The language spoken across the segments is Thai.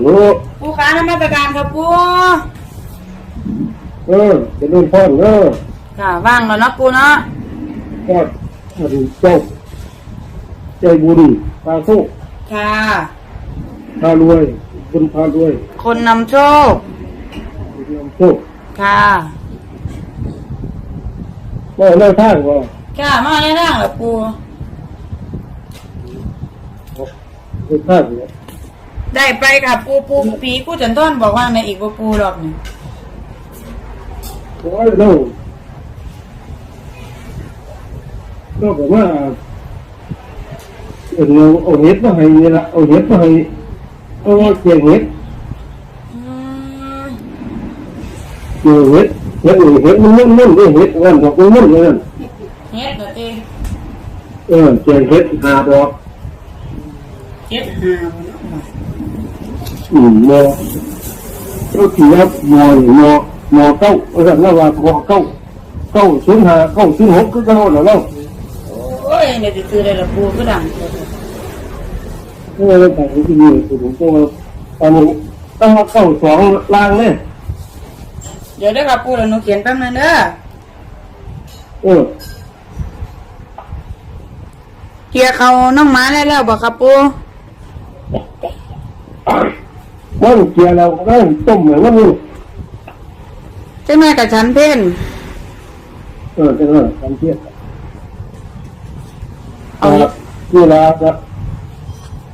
ฮัลโหลปูค้านมัสการครับปูเออจะนู่นพ่อเออค่ะว่างแล้วเนาะปูเนาะพ่อมาดูเจ้าใจบุญพาโชคค่ะพารวยบุญพารวย คนนำโชคบุญนำโชค ค่ะว่าเลิกทางว่าค่ะมาในร่างเหรอปูเลิกทางเนี่ย ได้ไปค่ะปูปูผีกูจันต้นบอกว่าในอีกบ่ปูหรอกนี่โอ้ยเราเราบอกว่าเออเอาเห็ดมาให้นี่ละเอาเห็ดมาให้เอาเกี่ยงเห็ดอืมเกี่ยงเห็ดเห็ดเห็ดมันมุ่นมุ่นเห็ดวันดอกมันมุ่นเลยเฮ็ดเหรอตีเออเกี่ยงเห็ดหาดอกเฮ็ดหาบ่เนาะ อืมมอก็ถือว่ามอนี่มอมอเก้าเออแล้วว่ามอเก้าเก้าศูนย์ห้าเก้าศูนย์หกก็กระโดดแล้วเนาะโอ้ยเดี๋ยวจะซื้อได้ละปูก็ดังก็เลยแต่ที่นี่คือผมก็ตอนนี้ต้องมาเก้าสองล่างเลยเดี๋ยวได้ครับปูแล้วหนูเขียนแป๊บนึงเด้อเออเกียร์เขาน้องหมาได้แล้วบ่ครับปู มันเกียร์เราก็ต้มเหมือนว่านี่ใช่ไหมกับฉันเพ่นเออจะเออทำเทียบเอานี่ละครับ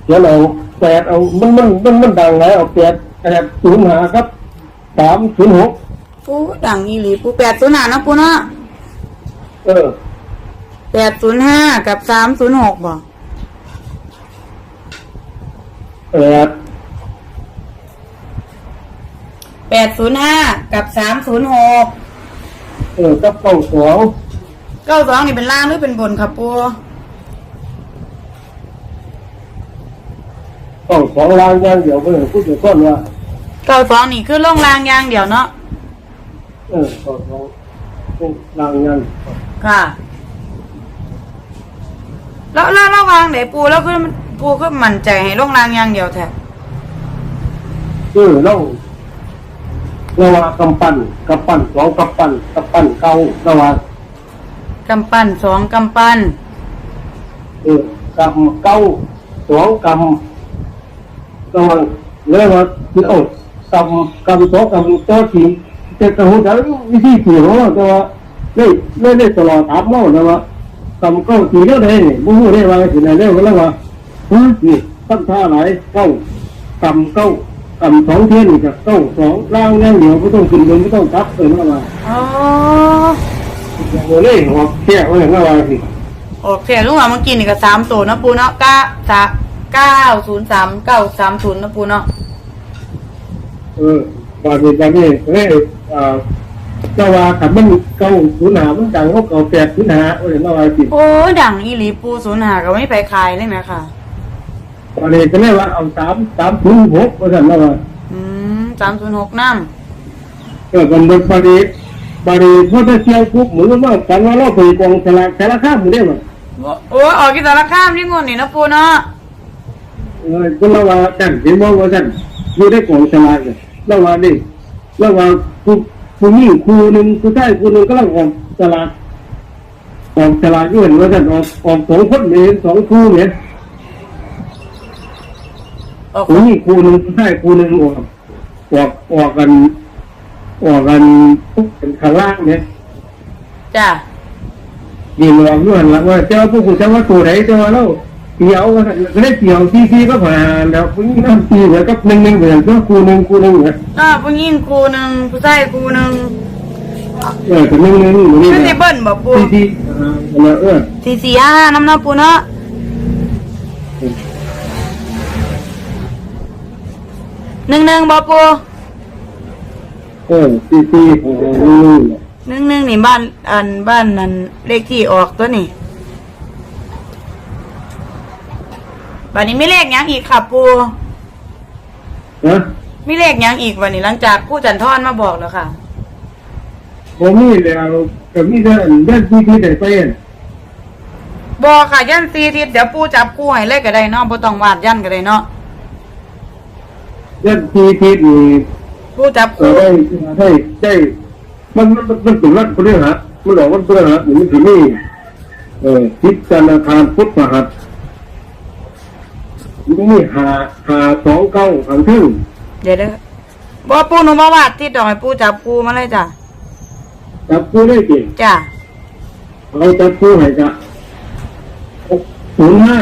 เดี๋ยวเราแปดเอามันมันมันมันดังแล้วเอาแปดแปดศูนย์ห้าครับสามศูนย์หกปูดังอีหลีปูแปดศูนย์ห้านะปูเนาะเออแปดศูนย์ห้ากับสามศูนย์หกบ่แปดแปด ศูนย์ห้ากับสามศูนย์หกเออกับเก้าสองเก้าสองนี่เป็นล่างหรือเป็นบนครับปูเก้าสองล้างอย่างเดียวก็เลยพูดถึงก้อนว่าเก้าสองนี่คือล่องล่างอย่างเดียวเนาะเออเก้าสองล้างอย่างค่ะ แล้วแล้วระวางไหนปูแล้วคือปูก็มั่นใจให้ล่องล่างอย่างเดียวแท้คือเราเราว่ากำปั้นกำปั้นสองกำปั้นกำปั้นเก้าเราว่ากำปั้นสองกำปั้นเออกำเก้าสองกำเราว่าเรียกว่าคือเอากำกำสองกำตัวทีจะกระหูจะวิธีตีของเราแต่ว่าเล่เล่เล่ตลอดถามเราแต่ว่ากำเก้าตีเรื่องใดนี่บุ้งได้ว่าสิไหนเรื่องแล้วว่าฮะนี่ตั้งท่าไหนเก้ากำเก้า กำสองเทียนนี่กับเก้าสองล่างอย่างเดียวไม่ต้องขึ้นบนไม่ต้องทับเออนะว่าอ๋อโอ้เลยหัวแก่ไว้อย่างนั้นว่าสิโอเคลุงว่าเมื่อกี้นี่ก็สามตัวนะปูเนาะเก้าสาเก้าศูนย์สามเก้าสามศูนย์นะปูเนาะเออบาดนี้บาดนี้เฮ้ยอ่าเจ้าว่าขับมันเก้าศูนย์หามันดังเขาเก่าแปดศูนย์หาโอ้ยน่าว่าสิโอ้ดังอีหลีปูศูนย์หาก็ไม่ไปขายเลยไหมค่ะ บาดนี้ก็เลยว่าเอาสามสามศูนย์หกว่าสั่นนะว่าอืมสามศูนย์หกน้เออบันเดบาดนี้บาดนี้พอจะเชียงปุ๊บเหมือนว่ากันว่าเราไปกองสลากสารข้ามมือได้ไหมำโอ้ออกกิจารข้ามที่งวดนี่นะปูเนาะเออก็เราว่าจันเห็นว่าว่าจันอยู่ได้กองสลากเลยเราว่านี่เราว่าผู้ผู้หญิงครูหนึ่งผู้ชายครูหนึ่งก็เราออกสลากออกสลากอยู่เห็นว่าจันออกออกสองคนเนี่ยสองครูเนี่ ยออกผมมีครูหนึ่งผู้ชายครูหนึ่งออกออกออกกันออกกันเป็นข้างล่างเนี่ยจ้ะยิงออกด้วยแล้วว่าเจ้าพวกคุณเจ้าว่าตัวไหนเจ้าว่าเราเกี่ยวก็ได้เกี่ยวซีซีก็ผ่านแล้วพวกนี้น้ำซีเหมือนกับหนึ่งหนึ่งเหมือนก็ครูหนึ่งครูหนึ่งเนี่ยอ่าผู้หญิงครูหนึ่งผู้ชายครูหนึ่งเออแต่หนึ่งหนึ่งอยู่นี่คือสิเบิ้ลบ่ปูซีซีอ่าเออสี่สี่ห้าห้าน้ำเนาะปูเนาะ หนึ่งหนึ่งบ่ปูเออซีซีหนึ่งหนึ่งหนึ่งหนึ่งนี่บ้านอันบ้านนั้นเลขที่ออกตัวนี่บัดนี้ไม่เลขหยังอีกค่ะปูนะมีเลขหยังอีกวันนี้หลังจากผู้จันทอนมาบอกแล้วค่ะ ผมมีแล้วกับมีเดินเดินซีซีแต่ไปบอกค่ะยันซีทิศเดี๋ยวปูจับคู่ให้เลขก็ได้เนาะบ่ต้องวาดยันก็ได้เนาะ ยันทีทีนี่ปูจับเอคู่อได้ได้ได้มันมันมันถึงรัฐพฤหัสมันบอกว่าพฤหัสนี่มันถึงนี่เออทิศจันทร์คารพุทธพฤหัสนี่หาหาสองเก้าทางทึ่งเดี๋ยวเด้อบ่ปูหนูมาวาดที่ดอกให้ปูจับคู่มาเลยจ้ะจับผู้ได้เก่งจ้ะเราจับผู้ให้จะศูนย์ห้า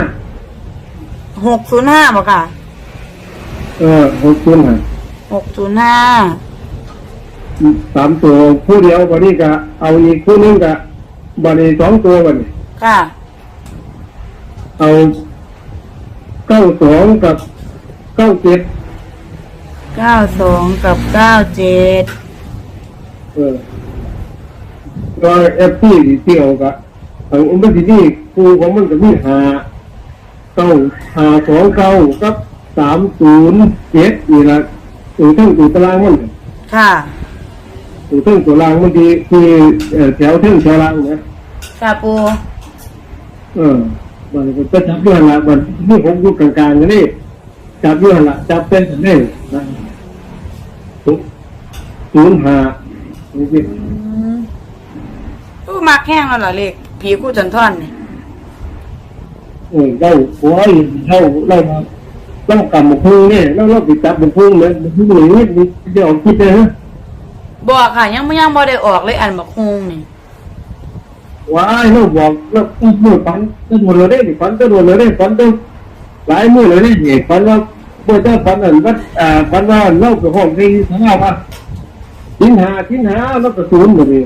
หกศูนย์ห้าบ่ค่ะ เออหกศูนย์ห้าหกศูนย์ห้าสามตัวผู้เดียววันนี้ก็เอาอีกผู้หนึงก็บันนี้สองตัววันนี้ค่ะเอาเก้าสองกับเก้าเจ็ดเก้าสองกับเก้าเจ็ดเออก็เอฟซีเที่ยวกะทางอุมที่นี่ครูของมันก็มีหาเก้าหาสองเก้ากับ สามศูนย์เจ็ดนี่ละตัวทั้งตัวตารางมันค่ะ ตัวทั้งตัวรางมันดีที่เอ่อแถวเท่งแถวรางนะค่ะปูเออมันก็จับด้วยละมันนี่ผมอยู่กลางๆกันนี่จับด้วยละจับเป็นกันนี่นะศูนย์หานี่ปูมักแห้งแล้วเหรอเลขผีคู่จันท่อนนี่เออเราหัวเราเรา เรากำบุพุ่งเนี่ยเราเราติดจับบุพุ่งเลยบุพุ่งหนีนี่จะออกคิดเลยฮะบอกค่ะ ยังไม่ยังบ่ได้ออกเลยอันบักฮุงนี่ว้ายเราบอกเราพูดฝันก็โดนเราได้ฝันก็โดนเราได้ฝันต้องหลายมือเลยเนี่ยฝันว่าเมื่อเจ้าฝันอันว่าอ่าฝันว่าเราไปห้องที่สนามว่าทิ้นหาทิ้นหาแล้วก็ศูนย์หมดเลย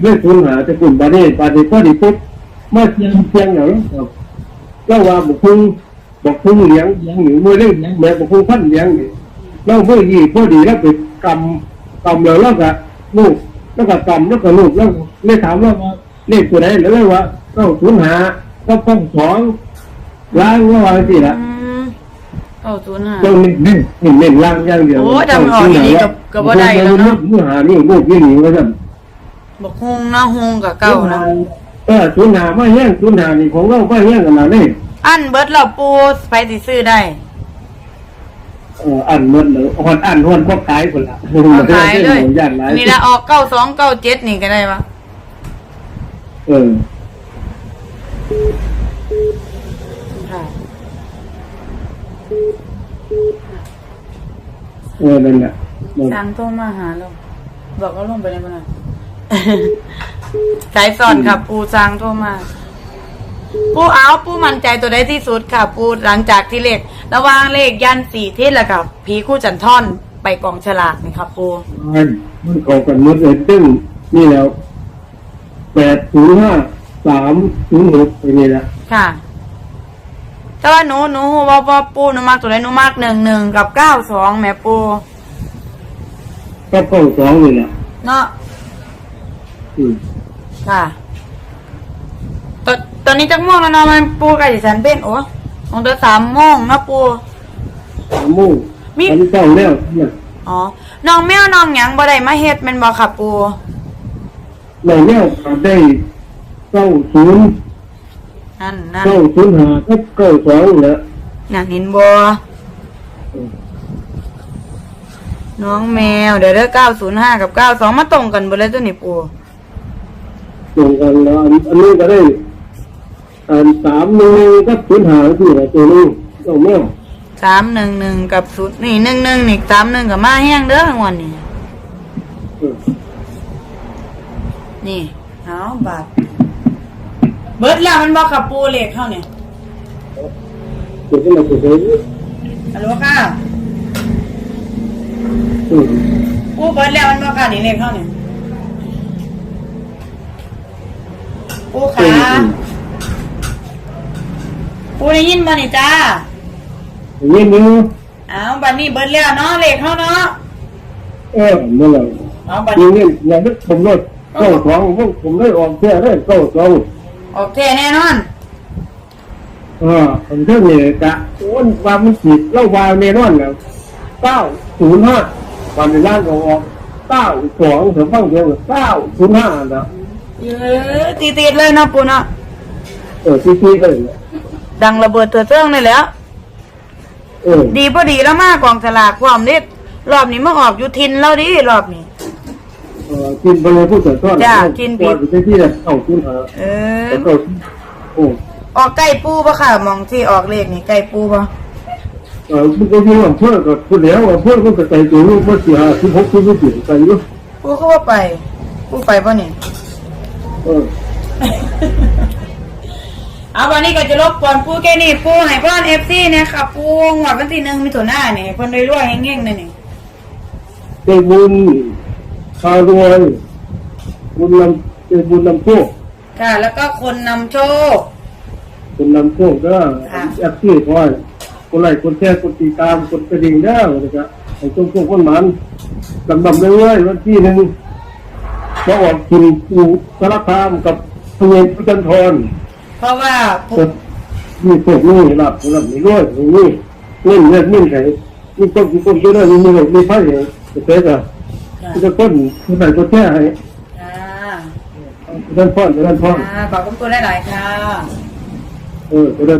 เรื่องศูนย์หาจะกลุ่มบาเน่บาเน่ก็ดีปุ๊บมาเชียงเชียงอย่างเราว่าบุพุ่ง บอกพุ่งเลี้ยงเลี้ยงหนูมือเล่นแม่บอกพุ่งพันเลี้ยงนี่เราเมื่อยี่พอดีแล้วไปกำกำแล้วแล้วก็ลูกแล้วก็กำแล้วก็ลูกแล้วเลยถามว่าเลขตัวไหนแล้วเลยว่าเก้าศูนย์หาก็ป้องสองล้างก็ว่าสิละอืมเก้าศูนย์ห้าต้องเน้นเน้นเน้นเน้นล่างอย่างเดียวโอ้ยจำออกอย่างนี้กับกับบ่ได้แล้วเนาะมือหานี่ลูกนี่หนีก็จะบักฮุงนะฮุงกับเก้านะเออศูนย์หาไม่แย่งศูนย์หานี่ของเราไม่แย่งกันมาเนี่ย อันเบิดเราปูไปสิซื้อได้ เอออันหมดเลยอ่อนอันหอนพวกขายคนละเอาขายเลย ย่านหลายนี่ละออกเก้าสองเก้าเจ็ดนี่ก็ได้ปะเออค่ะ เออนั่นแหละนั่นสั่งโทรมาหาเรา บอกว่าลงไปในบ้าน สายสอนค่ะปูสั่งโทรมา ปูเอาปูมั่นใจตัวได้ที่สุดค่ะ ปูหลังจากที่เลขระหว่างเลขยันสี่ทิศแล้วกับผีคู่จันท่อนไปกองฉลากนี่ครับปูอันมันเข้ากันหมดเลยตึ้งนี่แล้วแปดศูนย์ห้าสามศูนย์หกไปนี่แหละค่ะ แต่ว่าหนูหนูว่าว่าปูหนูมากตัวไหนหนูมากหนึ่งหนึ่งกับเก้าสองแม่ปูก็เข้าสองนี่แหละเนาะอืมค่ะตอน ตอนนี้จักโมงแล้วเนาะมันปูกับดิฉันเป็นโอ้ของตัวสามโมงเนาะปู สามโมู่มีอันนี้เก้าแล้วเนี่ยอ๋อน้องแมวน้องหยังบ่ได้มาเฮ็ดแมันบ่ค่ะปูในแนวขาดได้เก้าศูนย์นั่นนั่นเก้าศูนย์หาก็เก้าสองแหละนั่นเห็นบ่น้องแมวเดี๋ยวเด้อเก้าศูนย์ห้ากับเก้าสองมาตรงกันเบ่เลยตัวนี้ปู ตรงกันแล้วอันอันนี้ก็ได้ อันสามหนึ่งก็ศูนย์หาที่ไหนตัวนี้เจ้าแมวสามหนึ่งหนึ่งกับศูนย์นี่หนึ่งหนึ่งนี่สามหนึ่งกับมาแห้งเด้อรางวัลนี่เออนี่เอาบาทเบิดแล้วมันบอกกับปูเลขเข้าเนี่ยเดี๋ยวก็มาเฉยฮัลโหลค่ะๆอืมปูเบิดแล้วมันบอกกับนี่เลขเข้าเนี่ยปูขา ปูได้ยินบ่นี่จ้าเงี้ยนึงเอาบัดนี้เบิดแล้วเนาะเลขเข้าเนาะเออเมื่อไหร่เอาบัดยินี้งเนี่ยอย่างนี้ผมเลยเก้าสองผมผมได้ออกแค่ได้เก้าสองโอเคแน่นอนอ่าผมเท่านี้กะโอ้ยความมันผิดเล่าวาวเนนอนแล้วเก้าศูนย์ห้าวันในร้านออกเก้าสองถึงฟังเดียวเก้าศูนย์ห้านะเออตีติดๆเลยเนาะปูเนาะ เออซีซีก็เลย ดังระเบิดเตือเจ้งเลยแหล้วเเออดีพอดีแล้วมากองสลากความเด็ดรอบนี้มาออกอยู่ทินแล้วดิรอบนี้ เออกินไปเลยผู้จัดทอดจ้ะกินผิผิดดที่ที่เข้ากินหาเออ แล้วก็โอ้ออกใกล้ปูปะค่ะมองที่ออกเลขนี่ใกล้ปูปะเออมันก็อยู่อำเภอก็พูดแล้วอำเภอก็กระจายตัวลูกมาเสียสิบหกสิบสี่ไปอยู่ปูเขาว่าไปปูไปปะนี่เออ เอาวันนี้ก็จะรบกวนปูแค่นี้ปูให้พ่อนเอฟซีเนี่ยค่ะปูหวดวันที่หนึ่งมิถุนายนนี่เพิ่นรวยๆแห้งๆเลยนี่เจบุญพารวยบุญนำเจบุญนำโชคค่ะ แล้วก็คนนำโชค บุญนำโชคก็ค่ะ แอปซี่พอยคนไลค์คนแชร์คนติดตามคนกระดิ่งได้นะครับให้โชคโชคคนหมันดำดำเรื่อยๆวันที่หนึ่งมาออกกินปูสารคามกับพระเยซูจันทร เพราะว่าปูก็มีพวกนี้หลับหลับมีด้วยนี่เล่นเล่นนิ่งไข่มีต้นมีต้นก็ได้มีมีมีไพ่จะเตะอะค่ะจะต้นที่ไหนก็แค่ให้อ่าเดินพ่อนเดินพ่อนอ่าขอบคุณปูหลายๆค่ะ เออเดิน